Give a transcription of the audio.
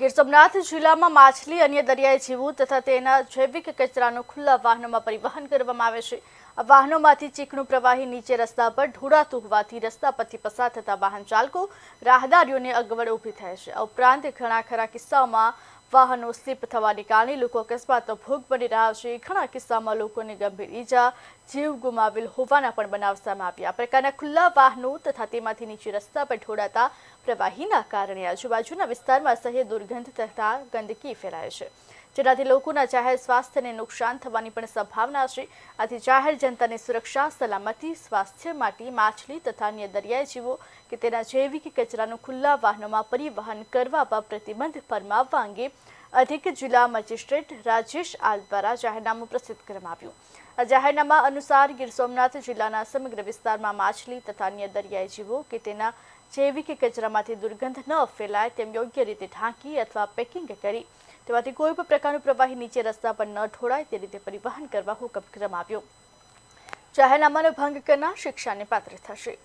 ગીર સોમનાથ જિલ્લામાં માછલી અન્ય દરિયાઈ જીવો તથા તેના જૈવિક કચરાનું ખુલ્લા વાહનોમાં પરિવહન કરવામાં આવે છે. આ વાહનોમાંથી ચીકણું પ્રવાહી નીચે રસ્તા પર ઢોળાતું હોવાથી રસ્તા પરથી પસાર થતા વાહન ચાલકો રાહદારીઓને અગવડ ઊભી થાય છે. ઉપરાંત ઘણા ખરા કિસ્સાઓમાં વાહનો સ્લીપ થવાને કારણે લોકો અકસ્માતનો ભોગ બની રહ્યા છે. ઘણા કિસ્સામાં લોકોને ગંભીર ઈજા, જીવ ગુમાવેલ હોવાના પણ બનાવ સામે આવ્યા. પ્રકારના ખુલ્લા વાહનો તથા તેમાંથી નીચે રસ્તા પર ઢોળાતા પ્રવાહીના કારણે આજુબાજુના વિસ્તારમાં સહેજ દુર્ગંધ તથા ગંદકી ફેલાય છે. જેનાથી લોકોના જાહેર સ્વાસ્થ્યને નુકસાન થવાની પણ સંભાવના છે. આથી જાહેર જનતાની સુરક્ષા, સલામતી, સ્વાસ્થ્ય માટે માછલી તથા અન્ય દરિયાઈ જીવો કે તેના જૈવિક કચરાનું ખુલ્લા વાહનોમાં પરિવહન કરવા પર પ્રતિબંધ ફરમાવવા અંગે અધિક જિલ્લા મેજિસ્ટ્રેટ રાજેશ આલ દ્વારા જાહેરનામું પ્રસિદ્ધ કરવામાં આવ્યું. આ જાહેરનામા અનુસાર ગીર સોમનાથ જિલ્લાના સમગ્ર વિસ્તારમાં માછલી તથા અન્ય દરિયાઈ જીવો કે તેના જૈવિક કચરામાંથી દુર્ગંધ ન ફેલાય તેમ યોગ્ય રીતે ઢાંકી અથવા પેકિંગ કરી તેમાંથી કોઈ પણ પ્રકારનું પ્રવાહી નીચે રસ્તા પર ન ઢોળાય તે રીતે પરિવહન કરવા હુકમ કરવામાં આવ્યો. જાહેરનામાનો ભંગ કરનાર શિક્ષાને પાત્ર થશે.